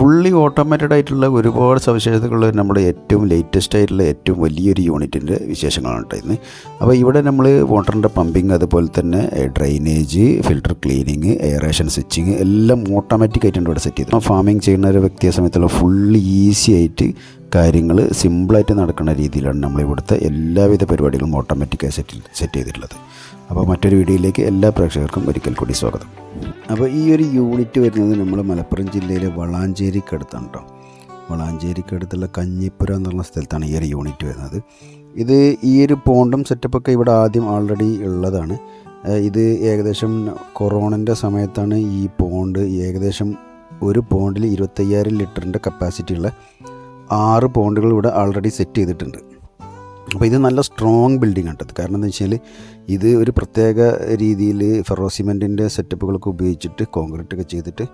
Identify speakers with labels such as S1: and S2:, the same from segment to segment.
S1: Fully automated ആയിട്ടുള്ള ഒരുപാട് സവിശേഷതകൾ നമ്മുടെ ഏറ്റവും ലേറ്റസ്റ്റ് ആയിട്ടുള്ള ഏറ്റവും വലിയൊരു യൂണിറ്റിന്റെ വിശേഷങ്ങളാണ് ഇന്ന്. അപ്പോൾ ഇവിടെ നമ്മൾ വാട്ടറിന്റെ പമ്പിങ് അതുപോലെ തന്നെ drainage filter cleaning aeration switching എല്ലാം ഓട്ടോമാറ്റിക് ആയിട്ടുണ്ട് ഇവിടെ സെറ്റ് ചെയ്തത്. ഫാമിംഗ് ചെയ്യുന്ന ഒരു വ്യക്തിയെ സമയത്തുള്ള ഫുള്ളി ഈസി ആയിട്ട് കാര്യങ്ങൾ സിമ്പിളായിട്ട് നടക്കുന്ന രീതിയിലാണ് നമ്മൾ ഇവിടുത്തെ എല്ലാവിധ പരിപാടികളും ഓട്ടോമാറ്റിക്കായി സെറ്റ് സെറ്റ് ചെയ്തിട്ടുള്ളത്. അപ്പോൾ മറ്റൊരു വീഡിയോയിലേക്ക് എല്ലാ പ്രേക്ഷകർക്കും ഒരിക്കൽ കൂടി സ്വാഗതം. അപ്പോൾ ഈ ഒരു യൂണിറ്റ് വരുന്നത് നമ്മൾ മലപ്പുറം ജില്ലയിലെ വളാഞ്ചേരിക്കടുത്താണ് കേട്ടോ. വളാഞ്ചേരിക്കടുത്തുള്ള കഞ്ഞിപ്പുര എന്നുള്ള സ്ഥലത്താണ് ഈ ഒരു യൂണിറ്റ് വരുന്നത്. ഇത് ഈ ഒരു പോണ്ടും സെറ്റപ്പൊക്കെ ഇവിടെ ആദ്യം ഓൾറെഡി ഉള്ളതാണ്. ഇത് ഏകദേശം കൊറോണന്റെ സമയത്താണ് ഈ പോണ്ട് ഏകദേശം ഒരു പോണ്ടിൽ ഇരുപത്തയ്യായിരം ലിറ്ററിന്റെ കപ്പാസിറ്റി ഉള്ള ആറ് പോണ്ടുകൾ ഇവിടെ ആൾറെഡി സെറ്റ് ചെയ്തിട്ടുണ്ട്. അപ്പോൾ ഇത് നല്ല സ്ട്രോങ് ബിൽഡിംഗ് ആണ് കാരണം എന്താ വെച്ചാൽ ഇത് ഒരു പ്രത്യേക രീതിയിൽ ഫെറോ ഫെറോസിമെന്റിന്റെ സെറ്റപ്പുകളൊക്കെ ഉപയോഗിച്ചിട്ട് കോൺക്രീറ്റ് ഒക്കെ ചെയ്തിട്ട്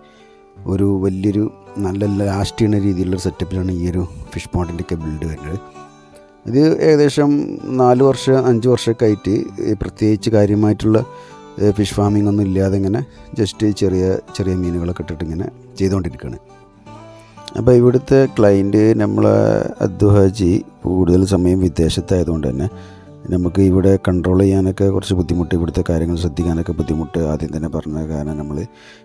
S1: ഒരു വലിയൊരു നല്ല ലാസ്റ്റ് ചെയ്യുന്ന രീതിയിലുള്ള സെറ്റപ്പിലാണ് ഈ ഒരു ഫിഷ് പോണ്ടിന്റെ ഒക്കെ ബിൽഡ് വരുന്നത്. ഇത് ഏകദേശം നാല് വർഷം അഞ്ച് വർഷമൊക്കെ ആയിട്ട് പ്രത്യേകിച്ച് കാര്യമായിട്ടുള്ള ഫിഷ് ഫാമിംഗ് ഒന്നും ഇല്ലാതെ ഇങ്ങനെ ജസ്റ്റ് ചെറിയ ചെറിയ മീനുകളൊക്കെ ഇട്ടിട്ട് ഇങ്ങനെ ചെയ്തുകൊണ്ടിരിക്കുകയാണ്. അപ്പോൾ ഇവിടുത്തെ ക്ലയന്റ് നമ്മളെ അദ്വഹാജി കൂടുതൽ സമയം വിദേശത്തായതുകൊണ്ട് തന്നെ നമുക്ക് ഇവിടെ കൺട്രോൾ ചെയ്യാനൊക്കെ കുറച്ച് ബുദ്ധിമുട്ട് ഇവിടുത്തെ കാര്യങ്ങൾ ശ്രദ്ധിക്കാനൊക്കെ ബുദ്ധിമുട്ട് ആദ്യം തന്നെ പറഞ്ഞ കാരണം നമ്മൾ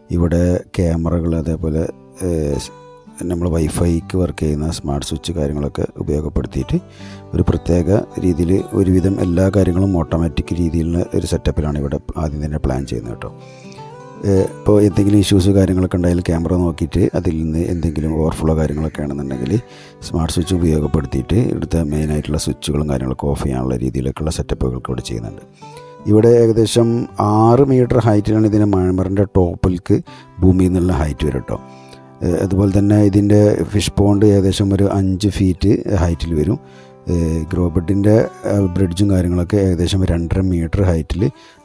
S1: ഇവിടെ ക്യാമറകൾ അതേപോലെ നമ്മൾ വൈഫൈക്ക് വർക്ക് ചെയ്യുന്ന സ്മാർട്ട് സ്വിച്ച് കാര്യങ്ങളൊക്കെ ഉപയോഗപ്പെടുത്തിയിട്ട് ഒരു പ്രത്യേക രീതിയിൽ ഒരുവിധം എല്ലാ കാര്യങ്ങളും ഓട്ടോമാറ്റിക് രീതിയിലുള്ള ഒരു സെറ്റപ്പിലാണ് ഇവിടെ ആദ്യം തന്നെ പ്ലാൻ ചെയ്യുന്നത് കേട്ടോ. ഇപ്പോൾ എന്തെങ്കിലും ഇഷ്യൂസ് കാര്യങ്ങളൊക്കെ ഉണ്ടായാൽ ക്യാമറ നോക്കിയിട്ട് അതിൽ നിന്ന് എന്തെങ്കിലും ഓവർഫ്ലോ കാര്യങ്ങളൊക്കെ ആണെന്നുണ്ടെങ്കിൽ സ്മാർട്ട് സ്വിച്ച് ഉപയോഗപ്പെടുത്തിയിട്ട് ഇവിടുത്തെ മെയിനായിട്ടുള്ള സ്വിച്ചുകളും കാര്യങ്ങളൊക്കെ ഓഫ് ചെയ്യാനുള്ള രീതിയിലൊക്കെയുള്ള സെറ്റപ്പുകളൊക്കെ ഇവിടെ ചെയ്യുന്നുണ്ട്. ഇവിടെ ഏകദേശം ആറ് മീറ്റർ ഹൈറ്റിലാണ് ഇതിന്റെ മഴമറിന്റെ ടോപ്പിലേക്ക് ഭൂമിയിൽ നിന്നുള്ള ഹൈറ്റ് വരും കേട്ടോ അതുപോലെ തന്നെ ഇതിന്റെ ഫിഷ് പോണ്ട് ഏകദേശം ഒരു അഞ്ച് ഫീറ്റ് ഹൈറ്റിൽ വരും. ഗ്രോബഡിന്റെ ബ്രിഡ്ജും കാര്യങ്ങളൊക്കെ ഏകദേശം രണ്ടര മീറ്റർ ഹൈറ്റിൽ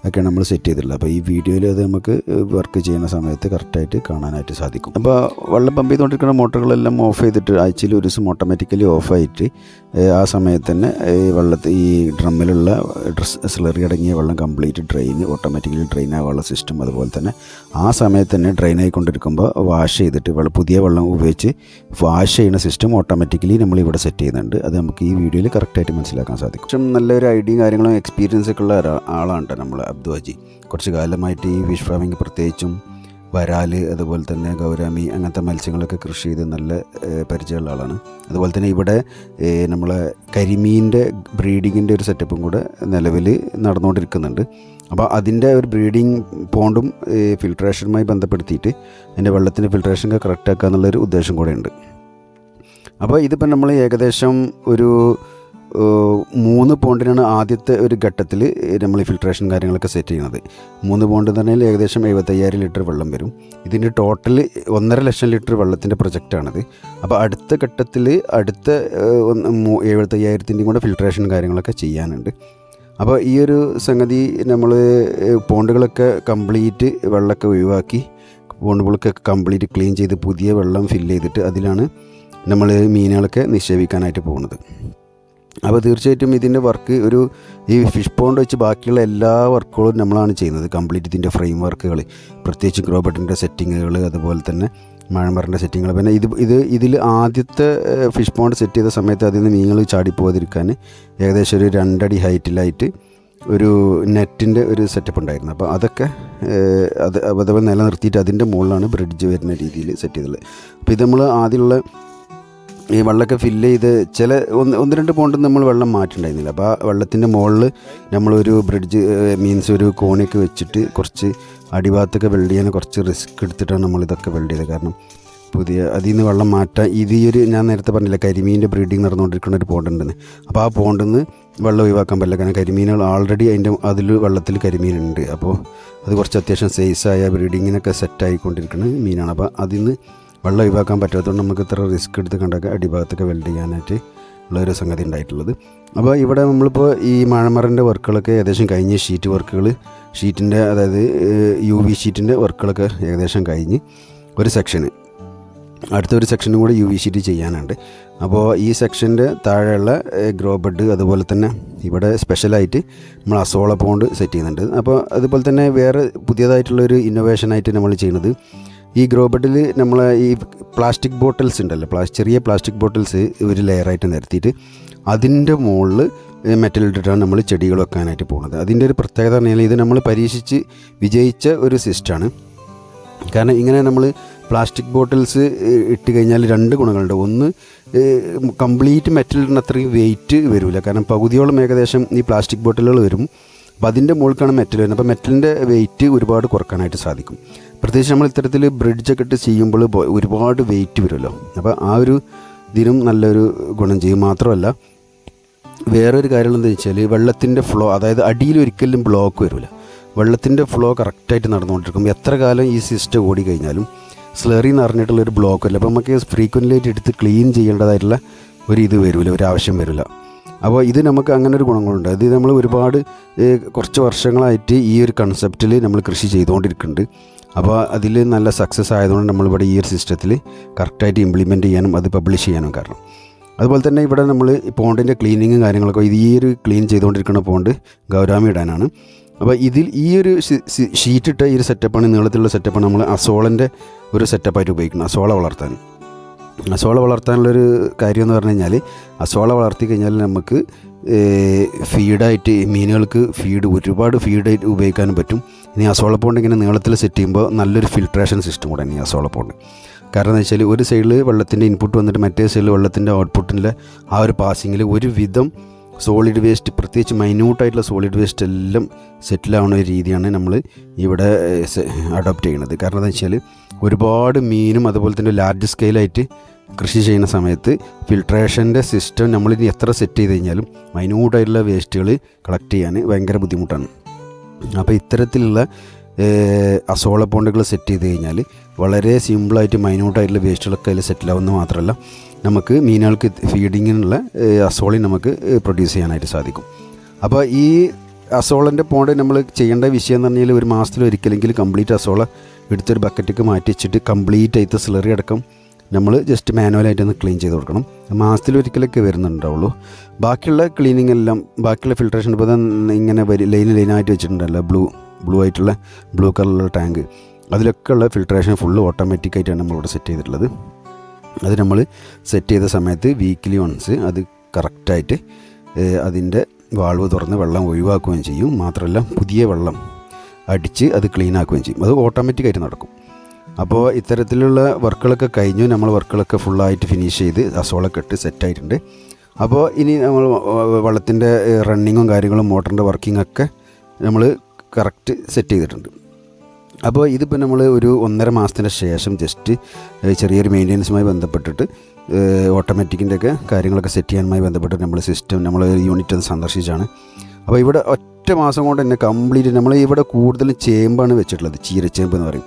S1: ഒക്കെയാണ് നമ്മൾ സെറ്റ് ചെയ്തിട്ടുള്ളത്. അപ്പോൾ ഈ വീഡിയോയിൽ അത് നമുക്ക് വർക്ക് ചെയ്യുന്ന സമയത്ത് കറക്റ്റായിട്ട് കാണാനായിട്ട് സാധിക്കും. അപ്പോൾ വെള്ളം പമ്പ് ചെയ്തുകൊണ്ടിരിക്കുന്ന മോട്ടറുകളെല്ലാം ഓഫ് ചെയ്തിട്ട് ആഴ്ചയിൽ ഒരു ദിവസം ഓട്ടോമാറ്റിക്കലി ഓഫായിട്ട് ആ സമയത്ത് തന്നെ ഈ വെള്ളത്തിൽ ഈ ഡ്രമ്മിലുള്ള ഡ്രസ് സ്ലറി അടങ്ങിയ വെള്ളം കംപ്ലീറ്റ് ഡ്രെയിൻ ഓട്ടോമാറ്റിക്കലി ഡ്രെയിൻ ആവാനുള്ള സിസ്റ്റം അതുപോലെ തന്നെ ആ സമയത്ത് തന്നെ ഡ്രെയിൻ ആയിക്കൊണ്ടിരിക്കുമ്പോൾ വാഷ് ചെയ്തിട്ട് വെള്ളം പുതിയ വെള്ളം ഉപയോഗിച്ച് വാഷ് ചെയ്യുന്ന സിസ്റ്റം ഓട്ടോമാറ്റിക്കലി നമ്മൾ ഇവിടെ സെറ്റ് ചെയ്യുന്നുണ്ട്. അത് നമുക്ക് ഈ വീഡിയോയിൽ കറക്റ്റായിട്ട് മനസ്സിലാക്കാൻ സാധിക്കും. പക്ഷേ നല്ലൊരു ഐഡിയയും കാര്യങ്ങളും എക്സ്പീരിയൻസ് ഒക്കെ ഉള്ള ആളാണ് നമ്മൾ അബ്ദു ഹാജി കുറച്ച് കാലമായിട്ട് ഈ ഫിഷ് ഫാമിങ് പ്രത്യേകിച്ചും വരാൽ അതുപോലെ തന്നെ ഗൗരാമി അങ്ങനത്തെ മത്സ്യങ്ങളൊക്കെ കൃഷി ചെയ്ത് നല്ല പരിചയമുള്ള ആളാണ്. അതുപോലെ തന്നെ ഇവിടെ നമ്മളെ കരിമീന്റെ ബ്രീഡിങ്ങിന്റെ ഒരു സെറ്റപ്പും കൂടെ നിലവിൽ നടന്നുകൊണ്ടിരിക്കുന്നുണ്ട്. അപ്പോൾ അതിന്റെ ഒരു ബ്രീഡിങ് പോണ്ടും ഫിൽട്രേഷനുമായി ബന്ധപ്പെടുത്തിയിട്ട് അതിന്റെ വെള്ളത്തിന്റെ ഫിൽട്രേഷൻ കറക്റ്റ് ആക്കുക എന്നുള്ളൊരു ഉദ്ദേശം കൂടെ ഉണ്ട് അപ്പോൾ ഇതിപ്പോൾ നമ്മൾ ഏകദേശം ഒരു മൂന്ന് പോണ്ടിനാണ് ആദ്യത്തെ ഒരു ഘട്ടത്തിൽ നമ്മൾ ഫിൽട്രേഷൻ കാര്യങ്ങളൊക്കെ സെറ്റ് ചെയ്യുന്നത്. മൂന്ന് പോണ്ട് എന്ന് പറഞ്ഞാൽ ഏകദേശം എഴുപത്തയ്യായിരം ലിറ്റർ വെള്ളം വരും. ഇതിന്റെ ടോട്ടൽ ഒന്നര ലക്ഷം ലിറ്റർ വെള്ളത്തിന്റെ പ്രൊജക്റ്റാണിത് അപ്പോൾ അടുത്ത ഘട്ടത്തിൽ അടുത്ത എഴുപത്തയ്യായിരത്തിന്റെയും കൂടെ ഫിൽട്രേഷൻ കാര്യങ്ങളൊക്കെ ചെയ്യാനുണ്ട്. അപ്പോൾ ഈ ഒരു സംഗതി നമ്മൾ പോണ്ടുകളൊക്കെ കംപ്ലീറ്റ് വെള്ളമൊക്കെ ഒഴിവാക്കി പോണ്ടുകളൊക്കെ കംപ്ലീറ്റ് ക്ലീൻ ചെയ്ത് പുതിയ വെള്ളം ഫില്ല് ചെയ്തിട്ട് അതിലാണ് നമ്മൾ മീനുകളൊക്കെ നിക്ഷേപിക്കാനായിട്ട് പോകുന്നത്. അപ്പോൾ തീർച്ചയായിട്ടും ഇതിന്റെ വർക്ക് ഒരു ഈ ഫിഷ് പോണ്ട് വെച്ച് ബാക്കിയുള്ള എല്ലാ വർക്കുകളും നമ്മളാണ് ചെയ്യുന്നത്. കംപ്ലീറ്റ് ഇതിന്റെ ഫ്രെയിം വർക്കുകൾ പ്രത്യേകിച്ച് ഗ്രോബട്ടിന്റെ സെറ്റിങ്ങുകൾ അതുപോലെ തന്നെ മഴമറിന്റെ സെറ്റിങ്ങുകൾ. പിന്നെ ഇത് ഇത് ഇതിൽ ആദ്യത്തെ ഫിഷ് പോണ്ട് സെറ്റ് ചെയ്ത സമയത്ത് അതിൽ നിന്ന് മീനുകൾ ചാടിപ്പോകാതിരിക്കാൻ ഏകദേശം ഒരു രണ്ടടി ഹൈറ്റിലായിട്ട് ഒരു നെറ്റിന്റെ ഒരു സെറ്റപ്പ് ഉണ്ടായിരുന്നു. അപ്പോൾ അതൊക്കെ അത് അതേപോലെ നിലനിർത്തിയിട്ട് അതിന്റെ മുകളിലാണ് ബ്രിഡ്ജ് വരുന്ന രീതിയിൽ സെറ്റ് ചെയ്തത്. അപ്പോൾ ഇത് നമ്മൾ ആദ്യമുള്ള ഈ വെള്ളമൊക്കെ ഫില്ല് ചെയ്ത് ചില ഒന്ന് ഒന്ന് രണ്ട് പോണ്ടിൽ നമ്മൾ വെള്ളം മാറ്റിണ്ടായിരുന്നില്ല. അപ്പോൾ ആ വെള്ളത്തിന്റെ മുകളിൽ നമ്മളൊരു ബ്രിഡ്ജ് മീൻസ് ഒരു കോണിയൊക്കെ വെച്ചിട്ട് കുറച്ച് അടിഭാഗത്തൊക്കെ വെൽഡ് ചെയ്യാൻ കുറച്ച് റിസ്ക് എടുത്തിട്ടാണ് നമ്മൾ ഇതൊക്കെ വെൽഡ് ചെയ്തത്. കാരണം പുതിയ അതിൽ നിന്ന് വെള്ളം മാറ്റാൻ ഇത് ഈ ഒരു ഞാൻ നേരത്തെ പറഞ്ഞില്ല കരിമീന്റെ ബ്രീഡിങ് നടന്നുകൊണ്ടിരിക്കുന്ന ഒരു പോണ്ടുണ്ടെന്ന് അപ്പോൾ ആ പോണ്ടിൽ നിന്ന് വെള്ളം ഒഴിവാക്കാൻ പറ്റില്ല. കാരണം കരിമീനുകൾ ഓൾറെഡി അതിന്റെ അതിൽ വെള്ളത്തിൽ കരിമീനുണ്ട്. അപ്പോൾ അത് കുറച്ച് അത്യാവശ്യം സൈസായ ബ്രീഡിങ്ങിനൊക്കെ സെറ്റായിക്കൊണ്ടിരിക്കുന്ന മീനാണ്. അപ്പോൾ അതിൽ നിന്ന് വെള്ളം ഒഴിവാക്കാൻ പറ്റാത്തതുകൊണ്ട് നമുക്ക് ഇത്ര റിസ്ക് എടുത്ത് കണ്ടൊക്കെ അടിഭാഗത്തൊക്കെ വെൽഡ് ചെയ്യാനായിട്ട് ഉള്ളൊരു സംഗതി ഉണ്ടായിട്ടുള്ളത്. അപ്പോൾ ഇവിടെ നമ്മളിപ്പോൾ ഈ മഴമറിന്റെ വർക്കുകളൊക്കെ ഏകദേശം കഴിഞ്ഞ് ഷീറ്റ് വർക്കുകൾ ഷീറ്റിന്റെ അതായത് യു വി ഷീറ്റിന്റെ വർക്കുകളൊക്കെ ഏകദേശം കഴിഞ്ഞ് ഒരു സെക്ഷന് അടുത്തൊരു സെക്ഷനും കൂടി യു വി ഷീറ്റ് ചെയ്യാനുണ്ട്. അപ്പോൾ ഈ സെക്ഷന്റെ താഴെയുള്ള ഗ്രോ ബെഡ് അതുപോലെ തന്നെ ഇവിടെ സ്പെഷ്യലായിട്ട് നമ്മൾ അസോള പോണ്ട് സെറ്റ് ചെയ്യുന്നുണ്ട്. അപ്പോൾ അതുപോലെ തന്നെ വേറെ പുതിയതായിട്ടുള്ളൊരു ഇന്നോവേഷനായിട്ട് നമ്മൾ ചെയ്യുന്നത് ഈ ഗ്രോ ബെഡിൽ നമ്മൾ ഈ പ്ലാസ്റ്റിക് ബോട്ടിൽസ് ഉണ്ടല്ലോ പ്ലാ ചെറിയ പ്ലാസ്റ്റിക് ബോട്ടിൽസ് ഒരു ലെയറായിട്ട് നിരത്തിയിട്ട് അതിന്റെ മുകളിൽ മെറ്റൽ ഇട്ടിട്ടാണ് നമ്മൾ ചെടികൾ വെക്കാനായിട്ട് പോകുന്നത് അതിന്റെ ഒരു പ്രത്യേകത പറഞ്ഞാൽ ഇത് നമ്മൾ പരീക്ഷിച്ച് വിജയിച്ച ഒരു സിസ്റ്റമാണ് കാരണം ഇങ്ങനെ നമ്മൾ പ്ലാസ്റ്റിക് ബോട്ടിൽസ് ഇട്ട് കഴിഞ്ഞാൽ രണ്ട് ഗുണങ്ങളുണ്ട്. ഒന്ന് കംപ്ലീറ്റ് മെറ്റലിന് അത്രയും വെയിറ്റ് വരില്ല കാരണം പകുതിയോളം ഏകദേശം ഈ പ്ലാസ്റ്റിക് ബോട്ടിലുകൾ വരും. അപ്പോൾ അതിന്റെ മുകൾക്കാണ് മെറ്റൽ വരുന്നത്. അപ്പോൾ മെറ്റലിന്റെ വെയിറ്റ് ഒരുപാട് കുറക്കാനായിട്ട് സാധിക്കും. പ്രത്യേകിച്ച് നമ്മൾ ഇത്തരത്തിൽ ബ്രിഡ്ജൊക്കെ ഇട്ട് ചെയ്യുമ്പോൾ ഒരുപാട് വെയിറ്റ് വരുമല്ലോ. അപ്പോൾ ആ ഒരു ഇതിനും നല്ലൊരു ഗുണം ചെയ്യും. മാത്രമല്ല വേറൊരു കാര്യം എന്താ വെച്ചാൽ വെള്ളത്തിന്റെ ഫ്ലോ അതായത് അടിയിൽ ഒരിക്കലും ബ്ലോക്ക് വരില്ല വെള്ളത്തിന്റെ ഫ്ലോ കറക്റ്റായിട്ട് നടന്നുകൊണ്ടിരിക്കും എത്ര കാലം ഈ സിസ്റ്റം ഓടി കഴിഞ്ഞാലും സ്ലറി എന്ന് പറഞ്ഞിട്ടുള്ളൊരു ബ്ലോക്ക് വരില്ല. അപ്പോൾ നമുക്ക് ഫ്രീക്വന്റായിട്ട് എടുത്ത് ക്ലീൻ ചെയ്യേണ്ടതായിട്ടുള്ള ഒരു ഇത് വരില്ല ഒരു ആവശ്യം വരില്ല അപ്പോൾ ഇത് നമുക്ക് അങ്ങനെ ഒരു ഗുണങ്ങളുണ്ട്. ഇത് നമ്മൾ ഒരുപാട് കുറച്ച് വർഷങ്ങളായിട്ട് ഈ ഒരു കൺസെപ്റ്റിൽ നമ്മൾ കൃഷി ചെയ്തുകൊണ്ടിരിക്കുന്നുണ്ട്. അപ്പോൾ അതിൽ നല്ല സക്സസ് ആയതുകൊണ്ട് നമ്മളിവിടെ ഈ ഒരു സിസ്റ്റത്തിൽ കറക്റ്റായിട്ട് ഇംപ്ലിമെന്റ് ചെയ്യാനും അത് പബ്ലിഷ് ചെയ്യാനും കാരണം. അതുപോലെ തന്നെ ഇവിടെ നമ്മൾ പോണ്ടിന്റെ ക്ലീനിങ്ങും കാര്യങ്ങളൊക്കെ ഇത് ഈ ഒരു ക്ലീൻ ചെയ്തുകൊണ്ടിരിക്കുന്ന പോണ്ട് ഗൗരാമി ഇടാനാണ്. അപ്പോൾ ഇതിൽ ഈ ഒരു ഷീറ്റ് ഇട്ട ഈ ഒരു സെറ്റപ്പാണ് നീളത്തിലുള്ള സെറ്റപ്പാണ് നമ്മൾ അസോളന്റെ ഒരു സെറ്റപ്പായിട്ട് ഉപയോഗിക്കുന്നത് അസോള വളർത്താൻ. അസോള വളർത്താനുള്ളൊരു കാര്യം എന്ന് പറഞ്ഞു കഴിഞ്ഞാൽ അസോള വളർത്തി കഴിഞ്ഞാൽ നമുക്ക് ഫീഡായിട്ട് മീനുകൾക്ക് ഫീഡ് ഒരുപാട് ഫീഡായിട്ട് ഉപയോഗിക്കാനും പറ്റും. ഇനി അസോള പോണ്ട് ഇങ്ങനെ നീളത്തിൽ സെറ്റ് ചെയ്യുമ്പോൾ നല്ലൊരു ഫിൽട്രേഷൻ സിസ്റ്റം കൂടെ ഈ അസോള പോണ്ട് കാരണം എന്ന് വെച്ചാൽ ഒരു സൈഡിൽ വെള്ളത്തിന്റെ ഇൻപുട്ട് വന്നിട്ട് മറ്റേ സൈഡിൽ വെള്ളത്തിന്റെ ഔട്ട്പുട്ടിന്റെ ആ ഒരു പാസിങ്ങിൽ ഒരു വിധം സോളിഡ് വേസ്റ്റ് പ്രത്യേകിച്ച് മൈന്യൂട്ടായിട്ടുള്ള സോളിഡ് വേസ്റ്റ് എല്ലാം സെറ്റിലാവുന്ന ഒരു രീതിയാണ് നമ്മൾ ഇവിടെ അഡോപ്റ്റ് ചെയ്യുന്നത്. കാരണം എന്താ വെച്ചാൽ ഒരുപാട് മീനും അതുപോലെ തന്നെ ലാർജ് സ്കെയിലായിട്ട് കൃഷി ചെയ്യുന്ന സമയത്ത് ഫിൽട്രേഷന്റെ സിസ്റ്റം നമ്മളിനി എത്ര സെറ്റ് ചെയ്ത് കഴിഞ്ഞാലും മൈന്യൂട്ടായിട്ടുള്ള വേസ്റ്റുകൾ കളക്ട് ചെയ്യാൻ ഭയങ്കര ബുദ്ധിമുട്ടാണ്. അപ്പോൾ ഇത്തരത്തിലുള്ള അസോള പോണ്ടുകൾ സെറ്റ് ചെയ്ത് കഴിഞ്ഞാൽ വളരെ സിമ്പിളായിട്ട് മൈന്യൂട്ടായിട്ടുള്ള വേസ്റ്റുകളൊക്കെ അതിൽ സെറ്റിലാവുന്ന മാത്രമല്ല നമുക്ക് മീനുകൾക്ക് ഫീഡിങ്ങിനുള്ള അസോളി നമുക്ക് പ്രൊഡ്യൂസ് ചെയ്യാനായിട്ട് സാധിക്കും. അപ്പോൾ ഈ അസോളന്റെ പോണ്ട് നമ്മൾ ചെയ്യേണ്ട വിഷയം എന്ന് പറഞ്ഞാൽ ഒരു മാസത്തിൽ ഒരിക്കലെങ്കിലും കംപ്ലീറ്റ് അസോള എടുത്തൊരു ബക്കറ്റിക്ക് മാറ്റി വെച്ചിട്ട് കംപ്ലീറ്റ് ആയിട്ട് സ്ലറി അടക്കം നമ്മൾ ജസ്റ്റ് മാനുവലായിട്ട് ഒന്ന് ക്ലീൻ ചെയ്ത് കൊടുക്കണം. മാസത്തിൽ ഒരിക്കലൊക്കെ വരുന്നുണ്ടാവുള്ളൂ. ബാക്കിയുള്ള ക്ലീനിങ് എല്ലാം ബാക്കിയുള്ള ഫിൽട്രേഷൻ ഇപ്പോൾ ഇങ്ങനെ വരി ലൈൻ ലൈനായിട്ട് വെച്ചിട്ടുണ്ടല്ലോ ബ്ലൂ ബ്ലൂ ആയിട്ടുള്ള ബ്ലൂ കളറുള്ള ടാങ്ക് അതിലൊക്കെ ഉള്ള ഫിൽട്രേഷൻ ഫുള്ള് ഓട്ടോമാറ്റിക്കായിട്ടാണ് നമ്മളിവിടെ സെറ്റ് ചെയ്തിട്ടുള്ളത്. അത് നമ്മൾ സെറ്റ് ചെയ്ത സമയത്ത് വീക്കിലി വൺസ് അത് കറക്റ്റായിട്ട് അതിന്റെ വാൾവ് തുറന്ന് വെള്ളം ഒഴിവാക്കുകയും ചെയ്യും. മാത്രമല്ല പുതിയ വെള്ളം അടിച്ച് അത് ക്ലീൻ ആക്കുകയും ചെയ്യും. അത് ഓട്ടോമാറ്റിക്കായിട്ട് നടക്കും. അപ്പോൾ ഇത്തരത്തിലുള്ള വർക്കുകളൊക്കെ കഴിഞ്ഞു. നമ്മൾ വർക്കുകളൊക്കെ ഫുള്ളായിട്ട് ഫിനിഷ് ചെയ്ത് അസോളൊക്കെ ഇട്ട് സെറ്റായിട്ടുണ്ട് അപ്പോൾ ഇനി നമ്മൾ വെള്ളത്തിന്റെ റണ്ണിങ്ങും കാര്യങ്ങളും മോട്ടറിന്റെ വർക്കിംഗ് ഒക്കെ നമ്മൾ കറക്റ്റ് സെറ്റ് ചെയ്തിട്ടുണ്ട്. അപ്പോൾ ഇതിപ്പോൾ നമ്മൾ ഒരു ഒന്നര മാസത്തിന് ശേഷം ജസ്റ്റ് ചെറിയൊരു മെയിന്റെനൻസുമായി ബന്ധപ്പെട്ടിട്ട് ഓട്ടോമാറ്റിക്കിന്റെ ഒക്കെ കാര്യങ്ങളൊക്കെ സെറ്റ് ചെയ്യാനുമായി ബന്ധപ്പെട്ട് നമ്മൾ സിസ്റ്റം നമ്മൾ യൂണിറ്റ് ഒന്ന് സന്ദർശിച്ചാണ്. അപ്പോൾ ഇവിടെ ഒറ്റ മാസം കൊണ്ട് തന്നെ കംപ്ലീറ്റ് നമ്മൾ ഇവിടെ കൂടുതലും ചേമ്പാണ് വെച്ചിട്ടുള്ളത് ചീരച്ചേമ്പ് എന്ന് പറയും.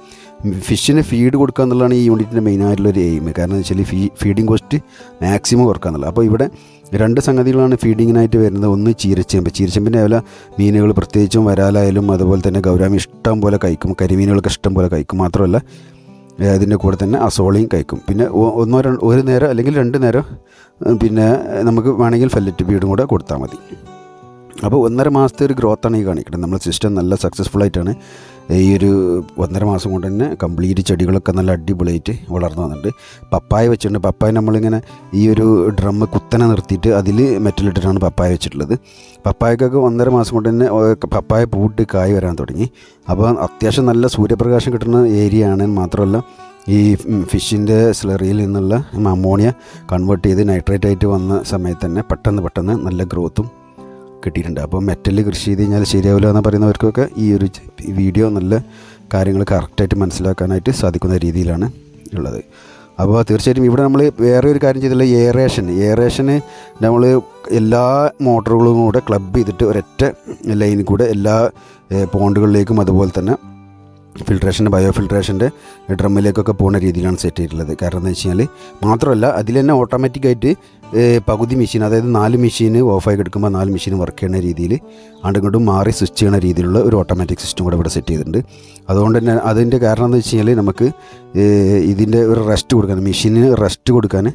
S1: ഫിഷിന് ഫീഡ് കൊടുക്കുക എന്നുള്ളതാണ് ഈ യൂണിറ്റിന്റെ മെയിനായിട്ടുള്ളൊരു എയിം കാരണം എന്ന് വെച്ചാൽ ഫീ ഫീഡിങ് കോസ്റ്റ് മാക്സിമം കുറക്കുക എന്നുള്ളത്. അപ്പോൾ ഇവിടെ രണ്ട് സംഗതികളാണ് ഫീഡിങ്ങിനായിട്ട് വരുന്നത്. ഒന്ന് ചീരച്ചേമ്പ്. ചീരച്ചേമ്പിന്റെ വില മീനുകൾ പ്രത്യേകിച്ചും വരാലായാലും അതുപോലെ തന്നെ ഗൗരാമി ഇഷ്ടം പോലെ കഴിക്കും. കരിമീനുകളൊക്കെ ഇഷ്ടം പോലെ കഴിക്കും. മാത്രമല്ല അതിന്റെ കൂടെ തന്നെ അസോളയും കഴിക്കും. പിന്നെ ഒന്നോ രണ്ട് ഒരു നേരം അല്ലെങ്കിൽ രണ്ട് നേരം പിന്നെ നമുക്ക് വേണമെങ്കിൽ ഫെല്ലറ്റ് ഫീഡും കൂടെ കൊടുത്താൽ മതി. അപ്പോൾ ഒന്നര മാസത്തെ ഒരു ഗ്രോത്താണ് ഈ കാണിക്കുന്നത് നമ്മുടെ സിസ്റ്റം നല്ല സക്സസ്ഫുൾ ആയിട്ടാണ് ഈ ഒരു ഒന്നര മാസം കൊണ്ട് തന്നെ കംപ്ലീറ്റ് ചെടികളൊക്കെ നല്ല അടിപൊളിയായിട്ട് വളർന്നു വന്നിട്ടുണ്ട്. പപ്പായ വെച്ചിട്ടുണ്ട്. പപ്പായ നമ്മളിങ്ങനെ ഈ ഒരു ഡ്രമ്മ് കുത്തനെ നിർത്തിയിട്ട് അതിൽ മെറ്റലിട്ടിട്ടാണ് പപ്പായ വെച്ചിട്ടുള്ളത്. പപ്പായക്കൊക്കെ ഒന്നര മാസം കൊണ്ട് തന്നെ പപ്പായ പൂട്ട് കായ് വരാൻ തുടങ്ങി. അപ്പോൾ അത്യാവശ്യം നല്ല സൂര്യപ്രകാശം കിട്ടുന്ന ഏരിയ ആണ് മാത്രമല്ല ഈ ഫിഷിന്റെ സ്ലറിയിൽ നിന്നുള്ള അമോണിയ കൺവേർട്ട് ചെയ്ത് നൈട്രേറ്റ് ആയിട്ട് വന്ന സമയത്ത് തന്നെ പെട്ടെന്ന് പെട്ടെന്ന് നല്ല ഗ്രോത്തും കിട്ടിയിട്ടുണ്ട്. അപ്പോൾ മെറ്റൽ കൃഷി ചെയ്ത് കഴിഞ്ഞാൽ ശരിയാവില്ല എന്ന് പറയുന്നവർക്കൊക്കെ ഈ ഒരു വീഡിയോ നല്ല കാര്യങ്ങൾ കറക്റ്റായിട്ട് മനസ്സിലാക്കാനായിട്ട് സാധിക്കുന്ന രീതിയിലാണ് ഉള്ളത്. അപ്പോൾ തീർച്ചയായിട്ടും ഇവിടെ നമ്മൾ വേറെ ഒരു കാര്യം ചെയ്തില്ല എയറേഷൻ എയറേഷന് നമ്മൾ എല്ലാ മോട്ടറുകളും കൂടെ ക്ലബ് ചെയ്തിട്ട് ഒരൊറ്റ ലൈനിൽ കൂടെ എല്ലാ പോണ്ടുകളിലേക്കും അതുപോലെ തന്നെ ഫിൽട്രേഷന്റെ ബയോ ഫിൽട്രേഷന്റെ ഡ്രമ്മിലേക്കൊക്കെ പോകുന്ന രീതിയിലാണ് സെറ്റ് ചെയ്തിട്ടുള്ളത്. കാരണം എന്താ വെച്ച് കഴിഞ്ഞാൽ മാത്രമല്ല അതിൽ തന്നെ ഓട്ടോമാറ്റിക്കായിട്ട് പകുതി മെഷീൻ അതായത് നാല് മെഷീൻ ഓഫായി എടുക്കുമ്പോൾ നാല് മെഷീൻ വർക്ക് ചെയ്യുന്ന രീതിയിൽ അങ്ങോട്ടും മാറി സ്വിച്ച് ചെയ്യുന്ന രീതിയിലുള്ള ഒരു ഓട്ടോമാറ്റിക് സിസ്റ്റം കൂടെ ഇവിടെ സെറ്റ് ചെയ്തിട്ടുണ്ട്. അതുകൊണ്ട് തന്നെ അതിന്റെ കാരണം എന്താ വെച്ച് കഴിഞ്ഞാൽ നമുക്ക് ഇതിന്റെ ഒരു റെസ്റ്റ് കൊടുക്കാൻ മെഷീന് റെസ്റ്റ് കൊടുക്കാൻ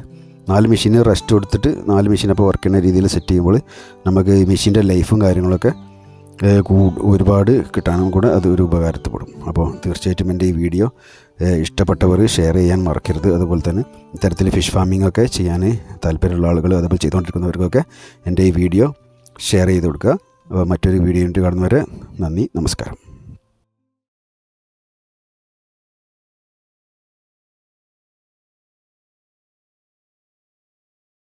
S1: നാല് മെഷീന് റെസ്റ്റ് കൊടുത്തിട്ട് നാല് മെഷീൻ അപ്പോൾ വർക്ക് ചെയ്യുന്ന രീതിയിൽ സെറ്റ് ചെയ്യുമ്പോൾ നമുക്ക് മെഷീന്റെ ലൈഫും കാര്യങ്ങളൊക്കെ ഒരുപാട് കിട്ടാനും കൂടെ അത് ഒരു ഉപകാരപ്പെടും അപ്പോൾ തീർച്ചയായിട്ടും എന്റെ ഈ വീഡിയോ ഇഷ്ടപ്പെട്ടവർ ഷെയർ ചെയ്യാൻ മറക്കരുത്. അതുപോലെ തന്നെ ഇത്തരത്തിൽ ഫിഷ് ഫാമിംഗ് ഒക്കെ ചെയ്യാൻ താല്പര്യമുള്ള ആളുകൾ അതുപോലെ ചെയ്തുകൊണ്ടിരിക്കുന്നവർക്കൊക്കെ എന്റെ ഈ വീഡിയോ ഷെയർ ചെയ്ത് കൊടുക്കുക. മറ്റൊരു വീഡിയോ കാണുന്നവരെ നന്ദി നമസ്കാരം.